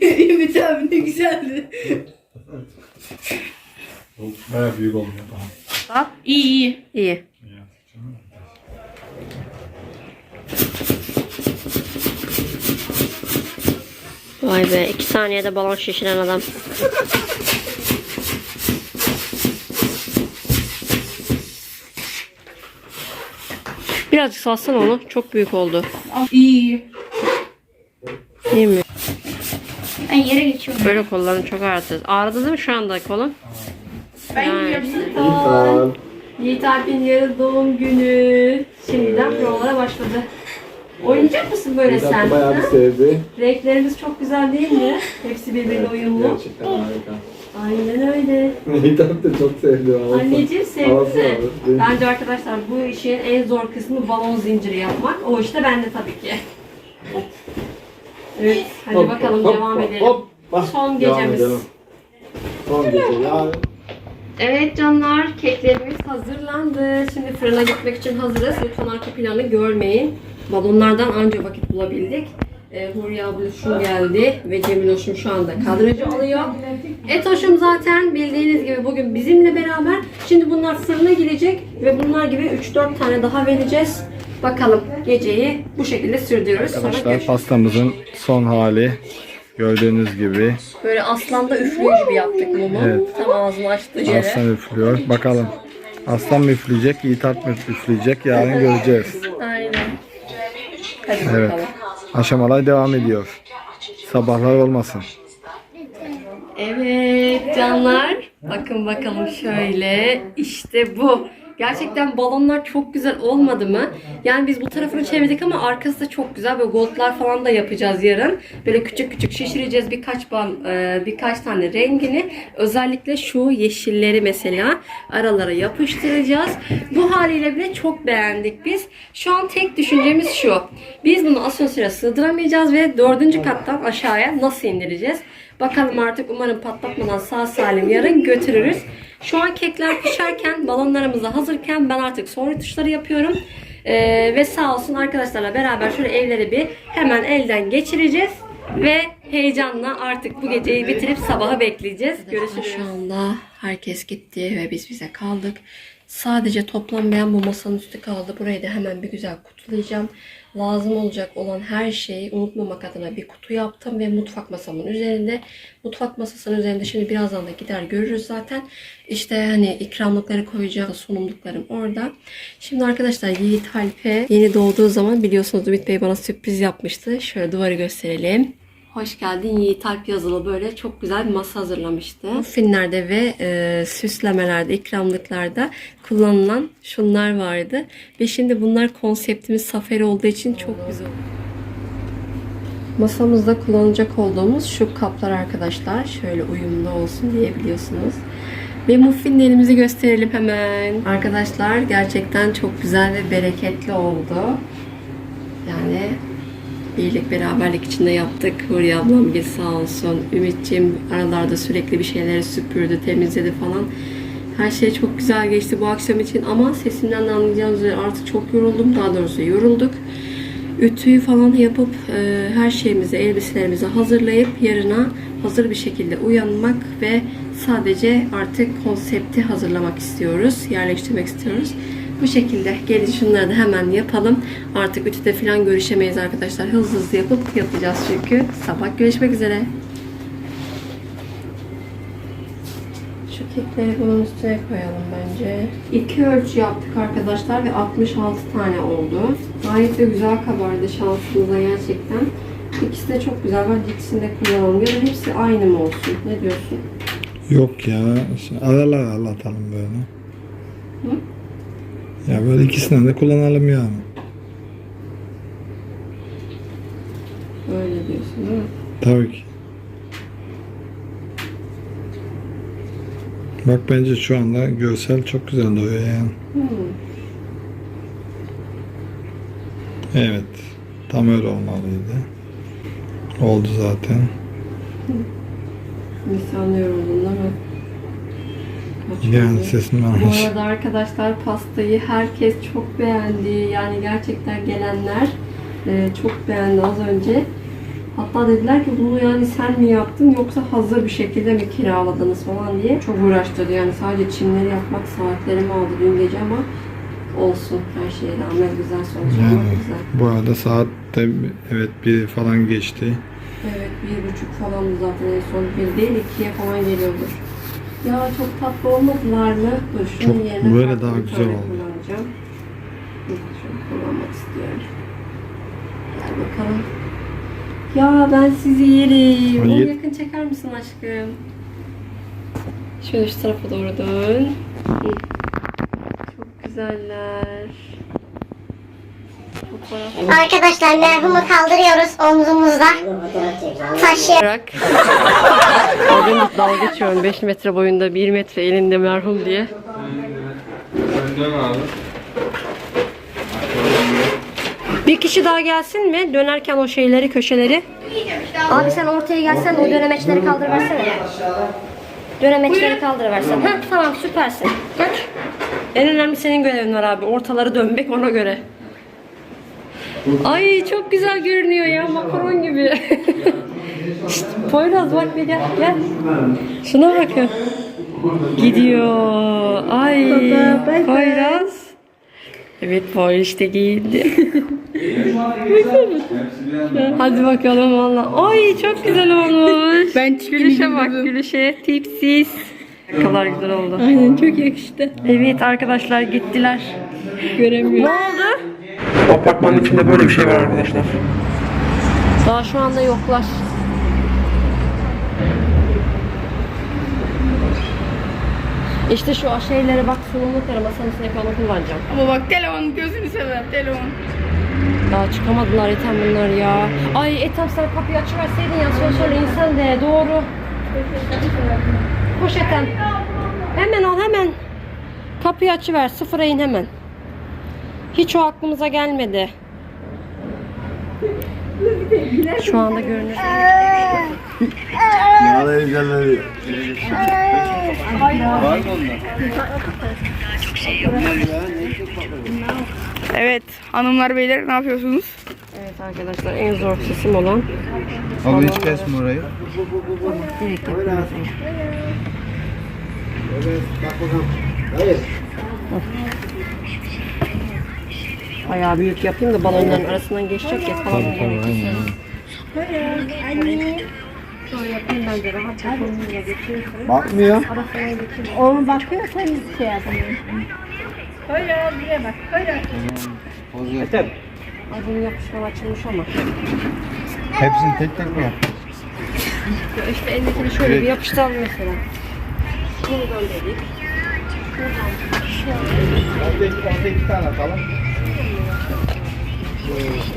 Ümit abi ne güzeldi. Bayağı büyük olmuyor. Tamam. Bak iyi iyi. İyi. Vay be iki saniyede balon şişiren adam. Birazcık salsana onu. Çok büyük oldu. İyi iyi. Değil mi? Ben yere geçiyorum. Böyle kolların çok ağrıdı. Ağrıdı değil mi şu anda kolun? Ben gidiyorum. Yiğit Alp'in yarın doğum günü. Şimdiden provalara başladı. Oynayacak mısın böyle sen? Bayağı bir sevdi. Renklerimiz çok güzel değil mi? Hepsi birbiriyle uyumlu. Gerçekten harika. Aynen öyle. Hitap da çok sevdi. havası. Anneciğim Havası sevdi. var, değil mi? Bence arkadaşlar bu işin en zor kısmı balon zinciri yapmak. O işte bende tabii ki. Evet, hadi Hop, bakalım hop, devam hop, edelim. hop. Bak, Son gecemiz. Son gece. Ya Evet canlar, keklerimiz hazırlandı. Şimdi fırına gitmek için hazırız. Lütfen arka planı görmeyin. Balonlardan anca vakit bulabildik. Ee, Huriye abluşum geldi ve Cemil hoşum şu anda kadrajı alıyor. Et hoşum zaten bildiğiniz gibi bugün bizimle beraber. Şimdi bunlar fırına girecek ve bunlar gibi 3-4 tane daha vereceğiz. Bakalım geceyi bu şekilde sürdürüyoruz. Sonra Arkadaşlar görüşürüz. pastamızın son hali. Gördüğünüz gibi. Böyle aslanda üflüyor gibi yaptık mumu. Evet. Tam ağzını açtı yere. Aslan üflüyor. Bakalım. Aslan mı üfleyecek, Yiğitat mı üfleyecek? Yarın göreceğiz. Aynen. Hadi Evet. bakalım. Aşamalar devam ediyor. Sabahlar olmasın. Evet canlar. Bakın bakalım şöyle. İşte bu. Gerçekten balonlar çok güzel olmadı mı? Yani biz bu tarafını çevirdik ama arkası da çok güzel. Böyle goldlar falan da yapacağız yarın. Böyle küçük küçük şişireceğiz birkaç ban, e, birkaç tane rengini. Özellikle şu yeşilleri mesela aralara yapıştıracağız. Bu haliyle bile çok beğendik biz. Şu an tek düşüncemiz şu. Biz bunu asansöre sığdıramayacağız ve dördüncü kattan aşağıya nasıl indireceğiz? Bakalım artık umarım patlatmadan sağ salim yarın götürürüz. Şu an kekler pişerken, balonlarımız da hazırken ben artık son tuşları yapıyorum. Ee, ve sağ olsun arkadaşlarla beraber şöyle evleri bir hemen elden geçireceğiz. Ve heyecanla artık bu geceyi bitirip sabaha bekleyeceğiz. Görüşürüz. Şu anda herkes gitti ve biz bize kaldık. Sadece toplanmayan bu masanın üstü kaldı. Burayı da hemen bir güzel kutulayacağım. Lazım olacak olan her şeyi unutmamak adına bir kutu yaptım ve mutfak masamın üzerinde. Mutfak masasının üzerinde şimdi birazdan da gider görürüz zaten. İşte hani ikramlıkları koyacağım, sunumluklarım orada. Şimdi arkadaşlar Yiğit Halpe yeni doğduğu zaman biliyorsunuz Ümit Bey bana sürpriz yapmıştı. Şöyle duvarı gösterelim. Hoş geldin Yiğit Alp yazılı böyle çok güzel bir masa hazırlamıştı. Finlerde ve e, süslemelerde, ikramlıklarda kullanılan şunlar vardı. Ve şimdi bunlar konseptimiz safari olduğu için çok güzel. Masamızda kullanacak olduğumuz şu kaplar arkadaşlar. Şöyle uyumlu olsun diye biliyorsunuz. Ve muffinlerimizi gösterelim hemen. Arkadaşlar gerçekten çok güzel ve bereketli oldu. Yani birlik beraberlik içinde yaptık. Huriye ablam bir sağ olsun. Ümit'ciğim aralarda sürekli bir şeyleri süpürdü, temizledi falan. Her şey çok güzel geçti bu akşam için ama sesimden de anlayacağınız üzere artık çok yoruldum. Daha doğrusu yorulduk. Ütüyü falan yapıp e, her şeyimizi, elbiselerimizi hazırlayıp yarına hazır bir şekilde uyanmak ve sadece artık konsepti hazırlamak istiyoruz, yerleştirmek istiyoruz. Bu şekilde gelin şunları da hemen yapalım. Artık ütüde falan görüşemeyiz arkadaşlar. Hızlı hızlı yapıp yapacağız çünkü. Sabah görüşmek üzere. Şu kekleri bunun üstüne koyalım bence. İki ölçü yaptık arkadaşlar ve 66 tane oldu. Gayet de güzel kabardı şansımıza gerçekten. İkisi de çok güzel. Bence ikisini de kullanalım. Ya da hepsi aynı mı olsun? Ne diyorsun? Yok ya. Aralar anlatalım böyle. Ya böyle ikisinden de kullanalım yani. Öyle diyorsun değil mi? Tabii ki. Bak bence şu anda görsel çok güzel duruyor yani. Hmm. Evet. Tam öyle olmalıydı. Oldu zaten. Nisan yoruldun değil Yani oldu? sesim Bu arada arkadaşlar pastayı herkes çok beğendi. Yani gerçekten gelenler e, çok beğendi az önce. Hatta dediler ki bunu yani sen mi yaptın yoksa hazır bir şekilde mi kiraladınız falan diye. Çok uğraştırdı yani sadece çimleri yapmak saatlerimi aldı dün gece ama olsun her şeye rağmen güzel sonuç Yani güzel. bu arada saat de evet bir falan geçti. Evet bir buçuk falandı zaten en son bir değil ikiye falan geliyordur. Ya çok tatlı olmadılar mı? Dur şunun Çok- yerine böyle daha güzel oldu. kullanacağım. Şunu kullanmak istiyorum. Gel bakalım. Ya ben sizi yerim. Onu yakın çeker misin aşkım? Şöyle şu tarafa doğru dön. Çok güzeller. Arkadaşlar merhumu kaldırıyoruz omzumuzda. Taşıyor. olarak Bugün dalga geçiyorum 5 metre boyunda 1 metre elinde merhum diye. Dön abi. Bir kişi daha gelsin mi? Dönerken o şeyleri, köşeleri. Abi sen ortaya gelsen o dönemeçleri kaldırıversene. Dönemeçleri kaldırıversen. Heh tamam süpersin. Bak. En önemli senin görevin var abi. Ortaları dönmek ona göre. Ay çok güzel görünüyor ya makaron gibi. Şşt, Poyraz bak bir gel gel. Şuna bakın. Gidiyor. Ay Poyraz. Evet Poyraz işte giyindi. Hadi bakalım valla. Ay çok güzel olmuş. Ben Gülüşe bak gülüşe tipsiz. Ne kadar güzel oldu. Aynen çok yakıştı. Evet arkadaşlar gittiler. Göremiyorum. Ne oldu? Apartmanın içinde böyle bir şey var arkadaşlar. Daha şu anda yoklar. İşte şu şeylere bak sunumluklara masanın üstündeki onu kullanacağım. Ama bak telefon gözünü sever telefon. Daha çıkamadılar Ethem bunlar ya. Ay Ethem sen kapıyı açıverseydin ya söyle söyle insan de doğru. Koş Ethem. Hemen al hemen. Kapıyı açıver sıfıra in hemen. Hiç o aklımıza gelmedi. Şu anda görünür. Evet hanımlar beyler ne yapıyorsunuz? Evet arkadaşlar en zor sesim olan Abi hiç kesme orayı. direkt yapıyoruz. Bayağı büyük yapayım da balonların arasından geçecek ya falan. Tabii tabii aynen. Şöyle yapayım ben de rahat geçeyim. Bakmıyor. Oğlum bakıyor sen şey yapıyorsun. Ay bunun yapışkan açılmış ama. Hepsini tek tek mi yaptın? Ya işte eldekini şöyle bir yapıştıralım mesela. Şuradan dedik. Orada iki, orada iki tane atalım. Ucu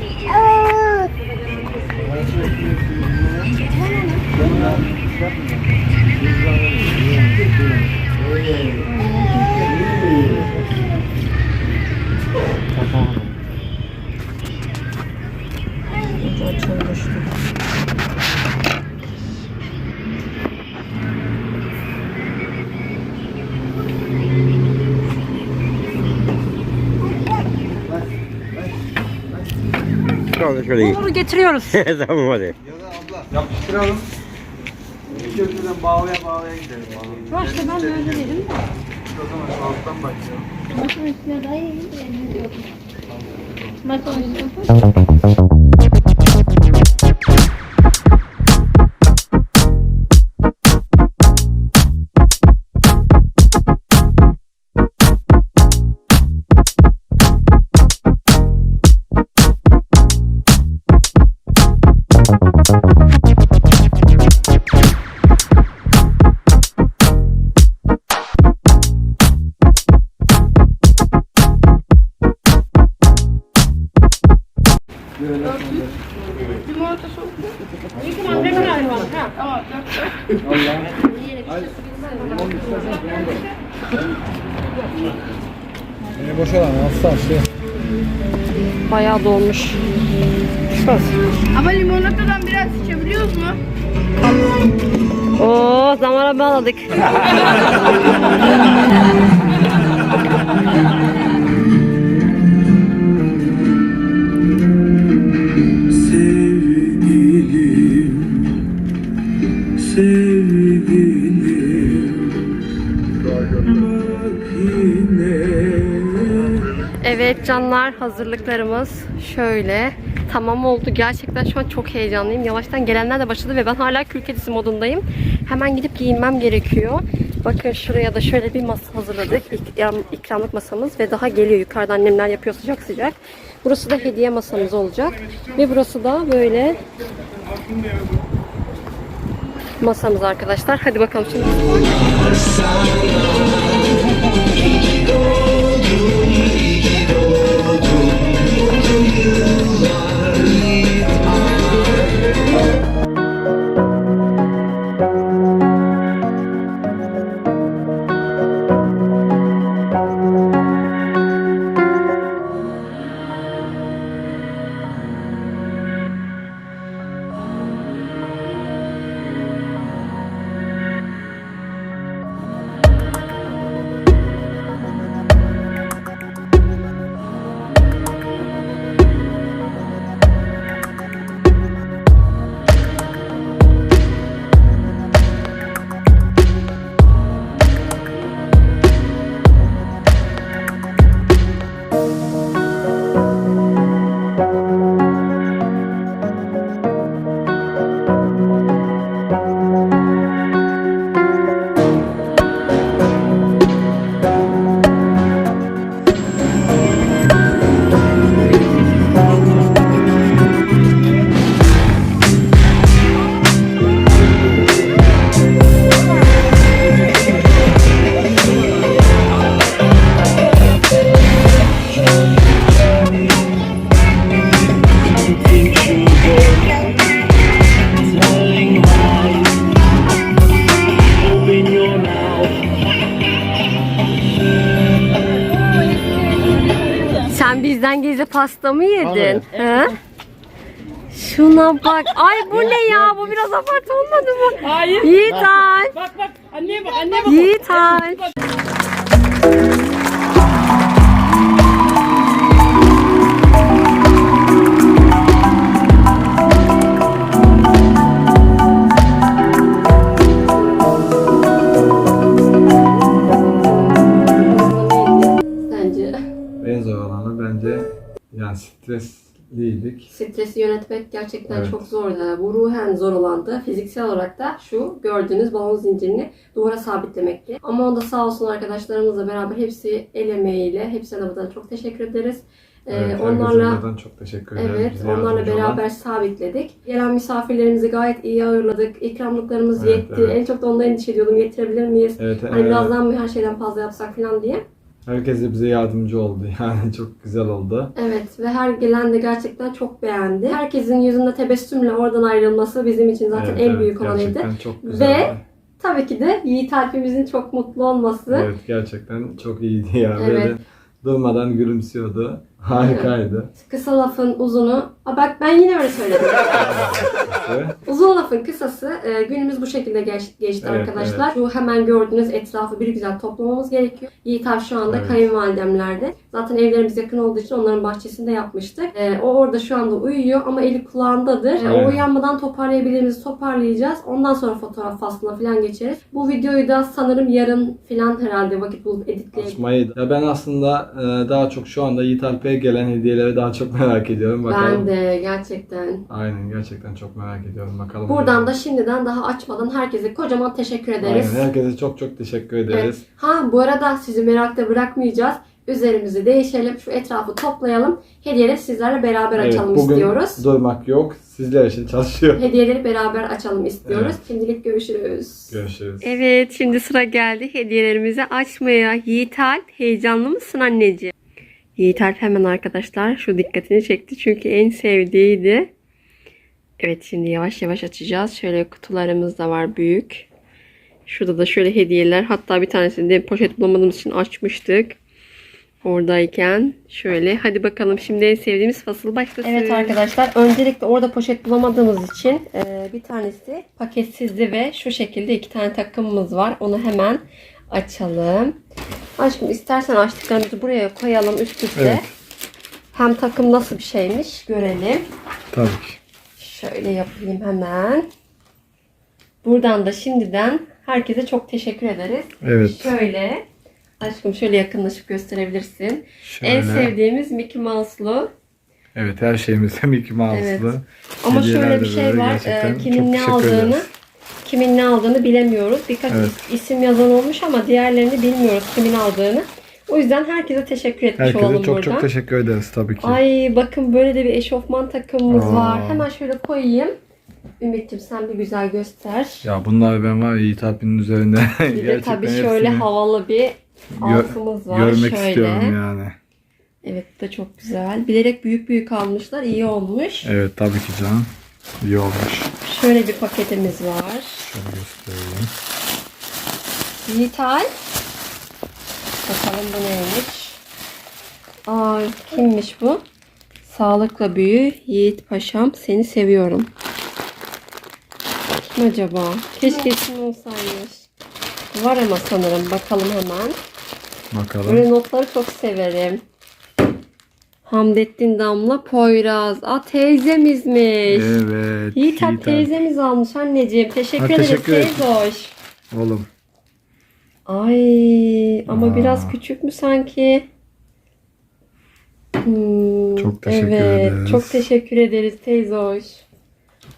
Şöyle. Bunu getiriyoruz. tamam hadi. Yapıştıralım. Bir köşeden bağlaya bağlaya gidelim. Şu işte ben böyle dedim. O zaman alttan başlayalım. Beni bağladık. Evet canlar hazırlıklarımız şöyle tamam oldu. Gerçekten şu an çok heyecanlıyım. Yavaştan gelenler de başladı ve ben hala kül kedisi modundayım. Hemen gidip giyinmem gerekiyor. Bakın şuraya da şöyle bir masa hazırladık. İkram, ikramlık masamız ve daha geliyor. Yukarıda annemler yapıyor sıcak sıcak. Burası da hediye masamız olacak. Ve burası da böyle masamız arkadaşlar. Hadi bakalım şimdi. Sen pasta mı yedin? He? Şuna bak. Ay bu ne ya? Bu biraz abartı olmadı mı? Hayır. Yiğitan. Bak bak anneye bak anneye bak. Sence? Stresliydik. Stresi yönetmek gerçekten Evet. çok zordu. Bu ruhen zor olandı. Fiziksel olarak da şu gördüğünüz balon zincirini duvara sabitlemekti. Ama onda sağ olsun arkadaşlarımızla beraber hepsi el emeğiyle, hepsine buradan çok teşekkür ederiz. Ee, Evet, onlarla çok teşekkür. Evet, bize onlarla yardımcı olan. beraber sabitledik. Gelen misafirlerimizi gayet iyi ağırladık. İkramlıklarımız Evet, yetti. evet. En çok da ondan endişe ediyordum. Getirebilir miyiz? Evet, Hani e, birazdan mı her şeyden fazla yapsak falan diye. Herkes de bize yardımcı oldu. Yani çok güzel oldu. Evet ve her gelen de gerçekten çok beğendi. Herkesin yüzünde tebessümle oradan ayrılması bizim için zaten Evet, en evet, büyük olanıydı. Gerçekten çok güzeldi. Ve tabii ki de Yiğit Alp'imizin çok mutlu olması. Evet gerçekten çok iyiydi ya. Evet. Böyle durmadan gülümsüyordu. Harikaydı. Kısa lafın uzunu. Aa bak ben yine öyle söyledim. Evet. Uzun lafın kısası e, günümüz bu şekilde geç- geçti Evet, arkadaşlar. Şu hemen gördüğünüz etrafı bir güzel toplamamız gerekiyor. Yiğit Alp şu anda Evet. kayınvalidemlerde. Zaten evlerimiz yakın olduğu için onların bahçesinde yapmıştık. E, o orada şu anda uyuyor ama eli kulağındadır. E, o Aynen. uyanmadan toparlayabildiğimizi toparlayacağız. Ondan sonra fotoğraf faslına falan geçeriz. Bu videoyu da sanırım yarın falan herhalde vakit bulup editleyebiliriz. Açmayı. Ya ben aslında e, daha çok şu anda Yiğit Alp'e gelen hediyeleri daha çok merak ediyorum. Bakalım. Ben de gerçekten. Aynen gerçekten çok merak ediyorum. Bakalım. Buradan da şimdiden daha açmadan herkese kocaman teşekkür ederiz. Aynen. Herkese çok çok teşekkür ederiz. Ha bu arada sizi merakta bırakmayacağız. Üzerimizi değişelim. Şu etrafı toplayalım. Hediyeleri sizlerle beraber Evet, açalım bugün istiyoruz. durmak yok. Sizler için çalışıyor. Hediyeleri beraber açalım istiyoruz. Evet. Şimdilik görüşürüz. Görüşürüz. Evet şimdi sıra geldi hediyelerimizi açmaya. Yiğit Alp heyecanlı mısın anneciğim? Yiğit Alp hemen arkadaşlar şu dikkatini çekti çünkü en sevdiğiydi. Evet şimdi yavaş yavaş açacağız. Şöyle kutularımız da var büyük. Şurada da şöyle hediyeler. Hatta bir tanesini de poşet bulamadığımız için açmıştık. Oradayken şöyle hadi bakalım şimdi en sevdiğimiz fasıl başlasın. Evet arkadaşlar öncelikle orada poşet bulamadığımız için e, bir tanesi paketsizdi ve şu şekilde iki tane takımımız var. Onu hemen açalım. Aşkım istersen açtıklarımızı buraya koyalım üst üste. Evet. Hem takım nasıl bir şeymiş görelim. Tabii ki. Şöyle yapayım hemen. Buradan da şimdiden herkese çok teşekkür ederiz. Evet. Şöyle aşkım şöyle yakınlaşıp gösterebilirsin. En Şöyle. sevdiğimiz Mickey Mouse'lu. Evet her şeyimiz Mickey Mouse'lu. Evet. Ama şöyle bir şey var. e, kimin ne aldığını ederiz. Kimin ne aldığını bilemiyoruz. Birkaç Evet. is- isim yazan olmuş ama diğerlerini bilmiyoruz kimin aldığını. O yüzden herkese teşekkür etmiş Herkese olalım çok buradan. çok teşekkür ederiz tabii ki. Ay bakın böyle de bir eşofman takımımız Aa. var. Hemen şöyle koyayım. Ümit'ciğim sen bir güzel göster. Ya bunlar ben var ya Yiğit Alp'in üzerinde Bir de tabii şöyle havalı bir altımız var. görmek şöyle. istiyorum yani. Evet bu da çok güzel. Bilerek büyük büyük almışlar. iyi olmuş. Evet tabii ki canım. İyi olmuş. Şöyle bir paketimiz var. Şöyle göstereyim. Yiğitay. Bakalım bu neymiş. Ay kimmiş bu? Sağlıkla büyü Yiğit Paşam seni seviyorum. Kim acaba? Keşke isim olsaymış. Var ama sanırım. Bakalım hemen. Bakalım. Böyle notları çok severim. Hamdettin Damla Poyraz. Aa teyzemizmiş. Evet. Yiğit Alp Alp. teyzemiz almış anneciğim. Teşekkür Ha, ederiz teşekkür ederim. teyze hoş. Oğlum. Ay ama Aa. biraz küçük mü sanki? Hmm, Çok teşekkür evet, ederiz. Çok teşekkür ederiz teyze hoş.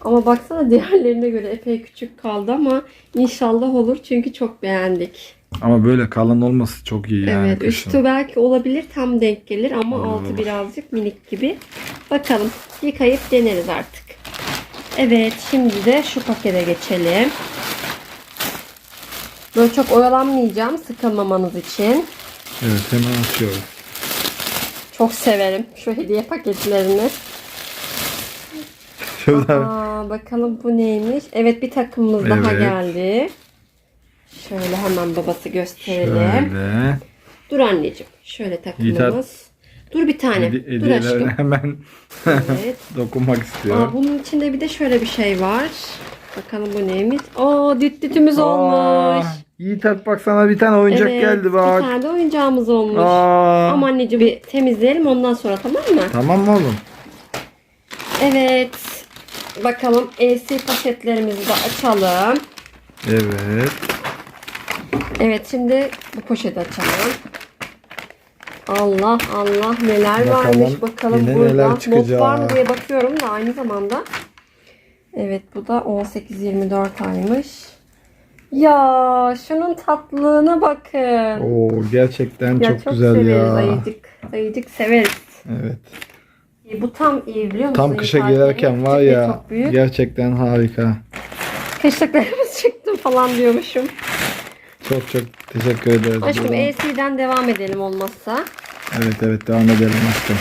Ama baksana diğerlerine göre epey küçük kaldı ama inşallah olur çünkü çok beğendik. Ama böyle kalın olması çok iyi yani. evet kışın. üstü belki olabilir tam denk gelir ama Olur, altı birazcık minik gibi. Bakalım yıkayıp deneriz artık. Evet şimdi de şu pakete geçelim. Böyle çok oyalanmayacağım sıkılmamanız için. Evet hemen açıyoruz. Çok severim şu hediye paketlerini. Aa, bakalım bu neymiş? Evet bir takımımız daha Evet. geldi. Şöyle hemen babası gösterelim. Şöyle. Dur anneciğim. Şöyle takımımız. Dur bir tane. Hedi- Dur aşkım. hemen Evet. dokunmak Aa, istiyorum. bunun içinde bir de şöyle bir şey var. Bakalım bu neymiş? Aa düt dütümüz Aa, olmuş. Yiğit Alp bak sana bir tane oyuncak evet, geldi Bir bak. tane de oyuncağımız olmuş. Aa, Ama anneciğim bir temizleyelim ondan sonra tamam mı? Tamam mı oğlum? Evet. Bakalım EC poşetlerimizi de açalım. Evet. Evet şimdi bu poşeti açalım. Allah Allah neler Bakalım, varmış bakalım burada. Not var mı diye bakıyorum da aynı zamanda. Evet bu da 18-24 aymış. Ya şunun tatlılığına bakın. Oo gerçekten ya çok, güzel severiz ya. ayıcık. Ayıcık severiz. Evet. E, Bu tam iyi biliyor musun? Tam kışa İnsan girerken var ya Çok gerçekten harika. Kışlıklarımız çıktı falan diyormuşum. Çok çok teşekkür ederiz. Aşkım EC'den devam edelim olmazsa. Evet evet devam edelim aşkım.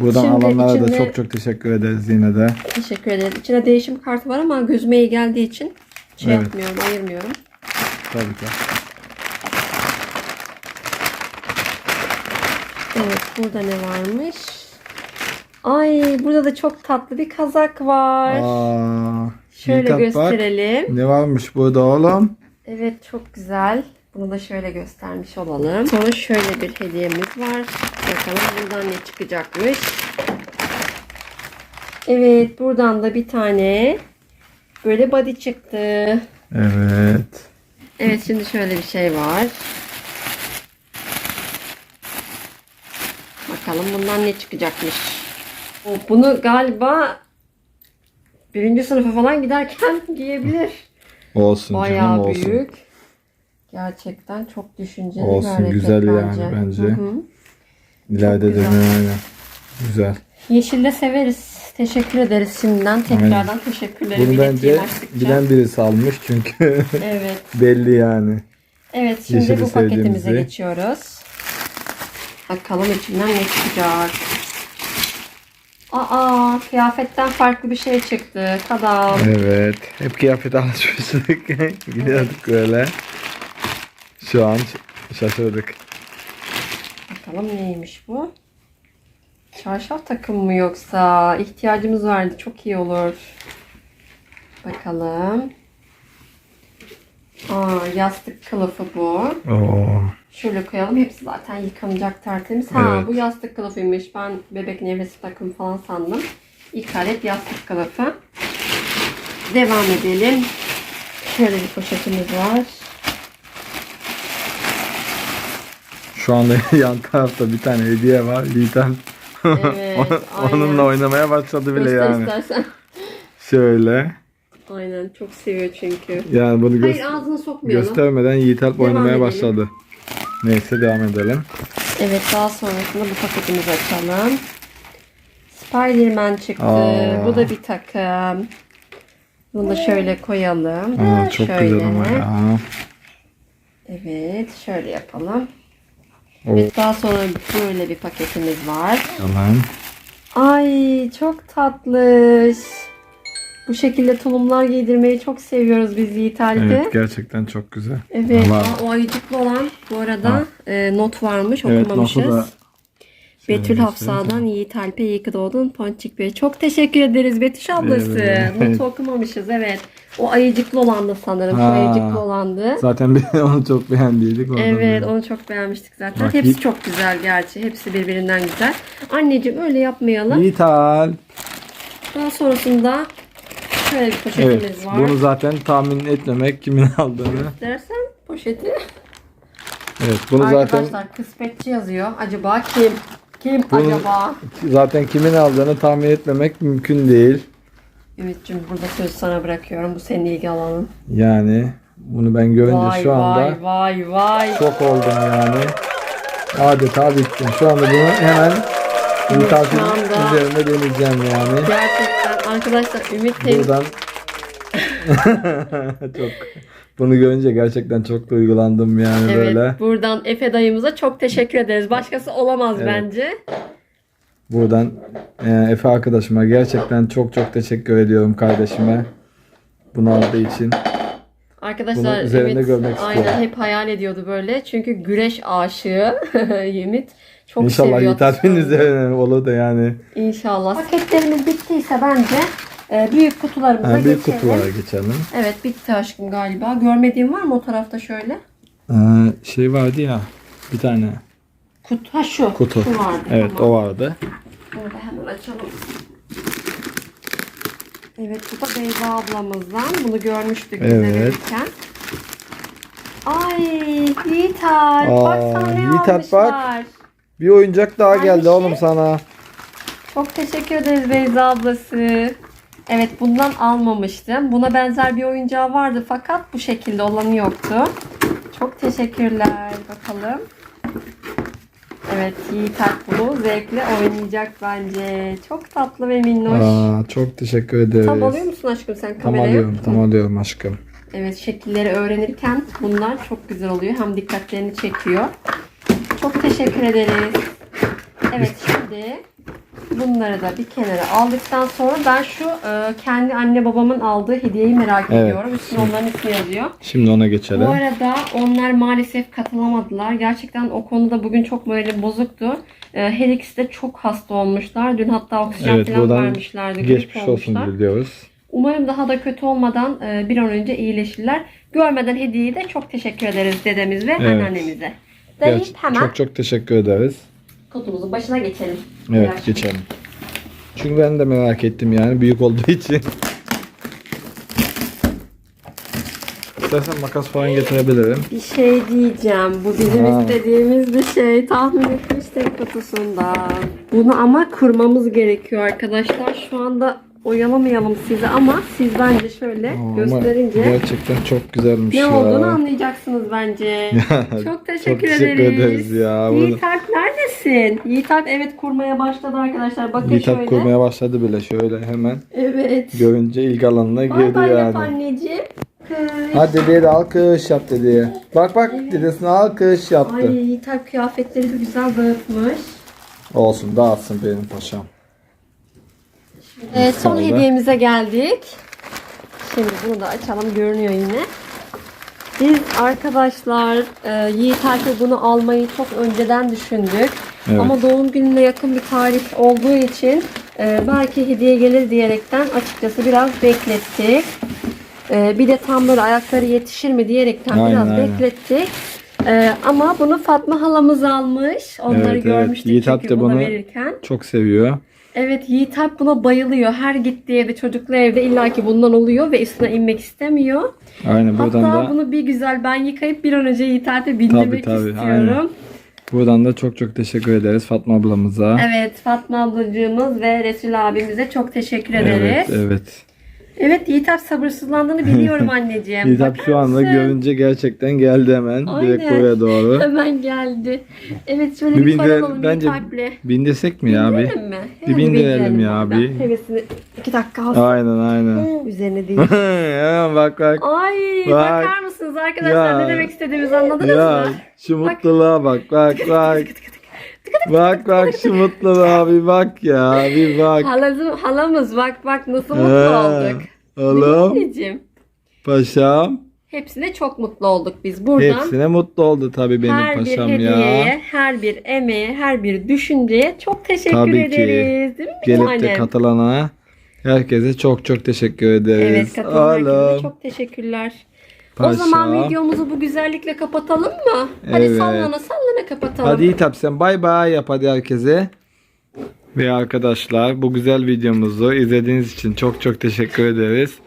Buradan Şimdi alanlara da içinde- çok çok teşekkür ederiz yine de. Teşekkür ederiz. İçine değişim kartı var ama gözüme iyi geldiği için şey Evet. yapmıyorum, ayırmıyorum. Tabii ki. Evet, burada ne varmış? Ay, burada da çok tatlı bir kazak var. Aa, Şöyle Alp bak. gösterelim. Ne varmış burada oğlum? Evet, çok güzel. Bunu da şöyle göstermiş olalım. Sonra şöyle bir hediyemiz var. Bakalım buradan ne çıkacakmış. Evet, buradan da bir tane böyle body çıktı. Evet. Evet şimdi şöyle bir şey var. Bakalım bundan ne çıkacakmış. Bunu galiba birinci sınıfa falan giderken giyebilir. Olsun Bayağı canım olsun. büyük. Gerçekten çok düşünceli Olsun, bir hareket güzel yani bence. bence. Hı hı. İleride de güzel. Güzel. Yeşil de severiz. Teşekkür ederiz şimdiden. Tekrardan teşekkürlerimi Bunu bence bilen birisi almış çünkü Evet. belli yani. Evet şimdi Yeşili bu paketimize sevdiğimizi. geçiyoruz. Bakalım içinden ne çıkacak. Aa kıyafetten farklı bir şey çıktı. Tadam. Evet. Hep kıyafet alışmıştık. Gidiyorduk böyle. Şu an şaşırdık. Bakalım neymiş bu? Çarşaf takım mı yoksa? İhtiyacımız vardı. Çok iyi olur. Bakalım. Aa, yastık kılıfı bu. Oo. Şöyle koyalım. Hepsi zaten yıkanacak tertemiz. Ha Evet. bu yastık kılıfıymış. Ben bebek nevresi takım falan sandım. İlk adet yastık kılıfı. Devam edelim. Şöyle bir poşetimiz var. Şu anda yan tarafta bir tane hediye var. Yiğitem Evet, onunla oynamaya başladı bile Göster yani. istersen. Şöyle. Aynen çok seviyor çünkü. Yani bunu Hayır gö- ağzına sokmayalım. göstermeden Yiğit Alp oynamaya edelim. başladı. Neyse devam edelim. Evet daha sonrasında bu paketimizi açalım. Spiderman çıktı. Aa. Bu da bir takım. Bunu da şöyle koyalım. Aa, çok şöyle. güzel ama ya. Evet şöyle yapalım. O Evet daha sonra böyle bir paketimiz var. yalan. Ay çok tatlış. Bu şekilde tulumlar giydirmeyi çok seviyoruz biz Yiğit. Evet gerçekten çok güzel. Evet, aa, o ayıcıklı olan bu arada e, not varmış Evet okumamışız. da Betül Hafsa'dan Yiğit Alp'e iyi ki doğdun Ponçik Bey. Çok teşekkür ederiz Betüş ablası. Evet. Notu okumamışız evet. O ayıcıklı olandı sanırım. Ha. ayıcıklı olandı. zaten onu çok beğendiydik. Evet onu çok beğenmiştik zaten. Bak, Hepsi çok güzel gerçi. Hepsi birbirinden güzel. Anneciğim öyle yapmayalım. Yiğit Alp. Daha sonrasında şöyle bir poşetimiz Evet. var. Bunu zaten tahmin etmemek kimin aldığını. Dersen poşeti. Evet bunu zaten Arkadaşlar kısmetçi yazıyor. Acaba kim? Kim Bunu- acaba? zaten kimin aldığını tahmin etmemek mümkün değil. Ümit'ciğim burada sözü sana bırakıyorum. Bu senin ilgi alanın. Yani bunu ben görünce Vay şu anda vay vay vay. şok oldum yani. Adeta bittim. Şu anda bunu hemen şu anda- üzerinde deneyeceğim yani. Gerçekten arkadaşlar Ümit hem Buradan çok bunu görünce gerçekten çok duygulandım yani Evet, böyle. buradan Efe dayımıza çok teşekkür ederiz. Başkası olamaz Evet. bence. Buradan e, Efe arkadaşıma gerçekten çok çok teşekkür ediyorum kardeşime. Bunu aldığı için. Arkadaşlar Bunu üzerinde Ümit görmek aynen istiyorum. hep hayal ediyordu böyle. Çünkü güreş aşığı Ümit. Çok İnşallah seviyor üzerine olur da yani. İnşallah. Paketlerimiz bittiyse bence e, büyük kutularımıza Ha, büyük geçelim. kutulara geçelim. Evet bitti aşkım galiba. Görmediğim var mı o tarafta şöyle? Ee, şey vardı ya bir tane Kutu. Ha şu. kutu. Şu vardı. Evet tamam. o vardı. Bunu da hemen açalım. Evet bu da Beyza ablamızdan. Bunu görmüştük bize Evet. verirken. Ay Yiğit Alp. Aa, Bak sana ne Yiğit Alp almışlar. bak. Bir oyuncak daha Aynı geldi şey. oğlum sana. Çok teşekkür ederiz Beyza ablası. Evet bundan almamıştım. Buna benzer bir oyuncağı vardı fakat bu şekilde olanı yoktu. Çok teşekkürler. Bakalım. Evet Yiğit Alp bunu zevkle oynayacak bence. Çok tatlı ve minnoş. Aa, çok teşekkür ederiz. Tam alıyor musun aşkım sen Tam kamerayı? alıyorum, tam alıyorum aşkım. Evet şekilleri öğrenirken bunlar çok güzel oluyor. Hem dikkatlerini çekiyor. Çok teşekkür ederiz. Evet şimdi bunları da bir kenara aldıktan sonra ben şu e, kendi anne babamın aldığı hediyeyi merak Evet. ediyorum. Üstüne onların ismi yazıyor. Şimdi ona geçelim. Bu arada onlar maalesef katılamadılar. Gerçekten o konuda bugün çok moralim bozuktu. E, her ikisi de çok hasta olmuşlar. Dün hatta oksijen Evet falan buradan vermişlerdi. grip geçmiş olmuşlar. olsun diliyoruz. Umarım daha da kötü olmadan e, bir an önce iyileşirler. Görmeden hediyeyi de çok teşekkür ederiz dedemiz ve Evet. anneannemize. Deyip Gerçi- hemen Çok çok teşekkür ederiz. kutumuzun başına geçelim. Evet Biraz. geçelim. Çünkü ben de merak ettim yani büyük olduğu için. İstersen makas falan getirebilirim. Bir şey diyeceğim. Bu bizim Ha. istediğimiz bir şey. Tahmin etmiştik kutusundan. Bunu ama kurmamız gerekiyor arkadaşlar. Şu anda oyalamayalım sizi ama siz bence şöyle Ama gösterince gerçekten çok güzelmiş ne ya. olduğunu anlayacaksınız bence. çok teşekkür çok teşekkür ederiz. ederiz ya. Yiğit Alp neredesin? Yiğit Alp evet kurmaya başladı arkadaşlar. Bakın Yiğit Alp şöyle. kurmaya başladı bile şöyle hemen. Evet. Görünce ilk alanına Bay girdi bay yap yani. anneciğim. Kız. Hadi dedeye de alkış yap dedeye. Bak bak dedesine alkış yaptı. Ay Yiğit Alp kıyafetleri de güzel dağıtmış. Olsun dağıtsın benim paşam. Evet son Sonra- hediyemize geldik. Şimdi bunu da açalım görünüyor yine. Biz arkadaşlar e, Yiğit Alp'e bunu almayı çok önceden düşündük. Evet. Ama doğum gününe yakın bir tarih olduğu için e, belki hediye gelir diyerekten açıkçası biraz beklettik. E, bir de tam böyle ayakları yetişir mi diyerekten Aynen, biraz aynen. beklettik. E, ama bunu Fatma halamız almış. Onları Evet, evet. görmüştük Yiğit Alp çünkü de bunu bunu- verirken. Çok seviyor. Evet Yiğit Alp buna bayılıyor. Her gittiği evde çocuklu evde illaki bundan oluyor ve üstüne inmek istemiyor. Aynen buradan Hatta da bunu bir güzel ben yıkayıp bir an önce Yiğit Alp'e bindirmek tabii, istiyorum. aynen. buradan da çok çok teşekkür ederiz Fatma ablamıza. Evet Fatma ablacığımız ve Resul abimize çok teşekkür ederiz. Evet, evet. Evet Yiğit Alp sabırsızlandığını biliyorum anneciğim. Yiğitap şu anda görünce gerçekten geldi hemen. Direkt Aynen. buraya doğru. Hemen geldi. Evet şöyle Bir bir, binde- bence Yiğit Alp'le. bindirsek mi ya abi? Bindirelim mi? Bir bindirelim ya abi. abi. Hevesini iki dakika alsın. Aynen aynen. Üzerine değil. Hemen bak bak. Ay Bak. bakar mısınız arkadaşlar Ya. ne demek istediğimizi anladınız Ya mı? şu mutluluğa bak bak bak. Bak bak şu mutluluğa bir bak ya bir bak. Halazım, halamız bak bak nasıl mutlu olduk. Oğlum Anneciğim. paşam. Hepsine çok mutlu olduk biz buradan. Hepsine mutlu oldu tabii benim her bir paşam hediyeye, ya. her bir emeğe, her bir düşünceye çok teşekkür Tabii ki. ederiz. Değil mi bir Gelip de tanem? katılana herkese çok çok teşekkür ederiz. Evet katılan herkese Oğlum, çok teşekkürler. O zaman videomuzu bu güzellikle kapatalım mı? Hadi Evet. sallana sallana kapatalım. Hadi Yiğitap sen bay bay yap hadi herkese. Ve arkadaşlar bu güzel videomuzu izlediğiniz için çok çok teşekkür ederiz.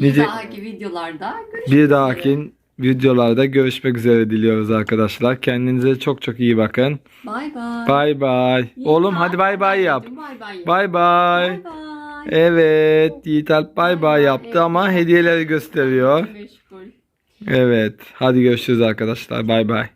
Bir nice- dahaki videolarda görüşmek Bir üzere. dahaki videolarda görüşmek üzere diliyoruz arkadaşlar. Kendinize çok çok iyi bakın. Bay bay. Bay bay. Yiğit Oğlum Alp, hadi bay bay yap. Bay bay. yap. Bay bay. Bay bay. Evet Yiğit Alp bay bay yaptı ama hediyeleri gösteriyor. Meşgul. Evet hadi görüşürüz arkadaşlar bay bay.